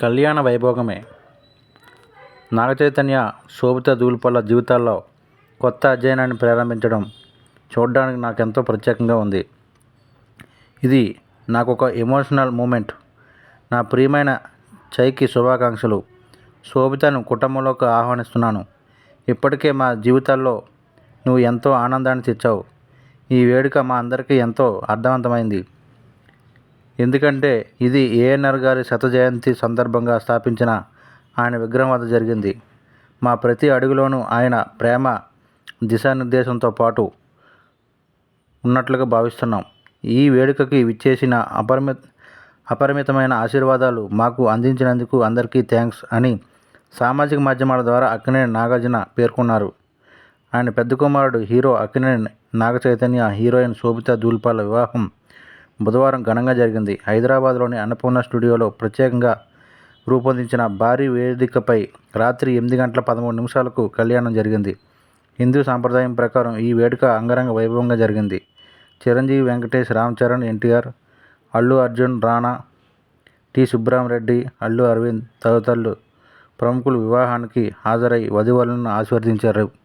కళ్యాణ వైభోగమే. నాగచైతన్య శోభిత ధూళిపల్ల జీవితాల్లో కొత్త అధ్యయనాన్ని ప్రారంభించడం చూడడానికి నాకెంతో ప్రత్యేకంగా ఉంది. ఇది నాకు ఒక ఎమోషనల్ మూమెంట్. నా ప్రియమైన చైకి శుభాకాంక్షలు. శోభితను కుటుంబంలోకి ఆహ్వానిస్తున్నాను. ఇప్పటికే మా జీవితాల్లో నువ్వు ఎంతో ఆనందాన్ని తెచ్చావు. ఈ వేడుక మా అందరికీ ఎంతో అర్థవంతమైంది. ఎందుకంటే ఇది ఏఎన్ఆర్ గారి శత జయంతి సందర్భంగా స్థాపించిన ఆయన విగ్రహం వద్ద జరిగింది. మా ప్రతి అడుగులోనూ ఆయన ప్రేమ దిశానిర్దేశంతో పాటు ఉన్నట్లుగా భావిస్తున్నాం. ఈ వేడుకకి విచ్చేసిన అపరిమిత అపరిమితమైన ఆశీర్వాదాలు మాకు అందించినందుకు అందరికీ థ్యాంక్స్ అని సామాజిక మాధ్యమాల ద్వారా అక్కినేని నాగార్జున పేర్కొన్నారు. ఆయన పెద్ద కుమారుడు హీరో అక్కినేని నాగ చైతన్య హీరోయిన్ శోభిత దూల్పాల వివాహం బుధవారం ఘనంగా జరిగింది. హైదరాబాద్లోని అన్నపూర్ణ స్టూడియోలో ప్రత్యేకంగా రూపొందించిన భారీ వేదికపై రాత్రి ఎనిమిది గంటల పదమూడు నిమిషాలకు కళ్యాణం జరిగింది. హిందూ సాంప్రదాయం ప్రకారం ఈ వేడుక అంగరంగ వైభవంగా జరిగింది. చిరంజీవి వెంకటేష్ రామ్ చరణ్ ఎన్టీఆర్ అల్లు అర్జున్ రాణా టి. సుబ్బరామరెడ్డి అల్లు అరవింద్ తదితరులు ప్రముఖులు వివాహానికి హాజరై వధువరులను ఆశీర్వదించారు.